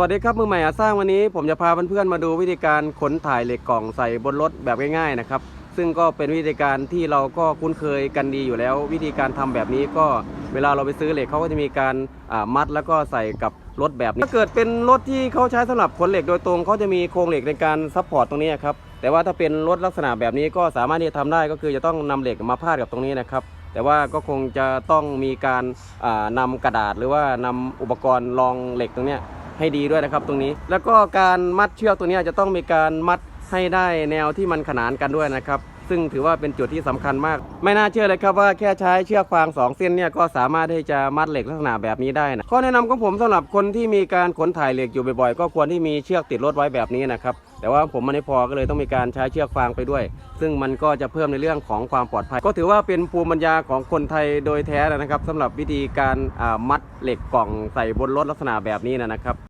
วัสดีครับมือใหม่อาสร้างวันนี้ผมจะพาเพื่อนๆมาดูวิธีการขนถ่ายเหล็กกล่องใส่บนรถแบบง่ายๆนะครับ ซึ่งก็เป็นวิธีการที่เราก็คุ้นเคยกันดีอยู่แล้ว วิธีการทำแบบนี้ก็เวลาเราไปซื้อเหล็กเขาก็จะมีการมัดแล้วก็ใส่กับรถแบบนี้ถ้าเกิดเป็นรถที่เขาใช้สำหรับขนเหล็กโดยตรงเขาจะมีโครงเหล็กในการซัพพอร์ตตรงนี้ครับแต่ว่าถ้าเป็นรถลักษณะแบบนี้ก็สามารถที่จะทำได้ก็คือจะต้องนำเหล็กมาพาดกับตรงนี้นะครับแต่ว่าก็คงจะต้องมีการอ่านำกระดาษหรือว่านำอุปกรณ์รองเหล็กตรงนี้ ให้ดีด้วยนะครับตรงนี้ แล้วก็การมัดเชือกตัวนี้จะต้องมีการมัดให้ได้แนวที่มันขนานกันด้วยนะครับซึ่งถือว่าเป็นจุดที่สำคัญมาก ไม่น่าเชื่อเลยครับว่าแค่ใช้เชือกฟางสองเส้นเนี่ยก็สามารถที่จะมัดเหล็กลักษณะแบบนี้ได้นะข้อแนะนำของผมสำหรับคนที่มีการขนถ่ายเหล็กอยู่บ่อยๆ ก็ควรที่มีเชือกติดรถไว้แบบนี้นะครับแต่ว่าผมมันไม่พอก็เลยต้องมีการใช้เชือกฟางไปด้วย ซึ่งมันก็จะเพิ่มในเรื่องของความปลอดภัย ก็ถือว่าเป็นภูมิปัญญาของคนไทยโดยแท้นะครับสำหรับวิธีการมัดเหล็กกล่องใส่บนรถลักษณะแบบนี้นะครับ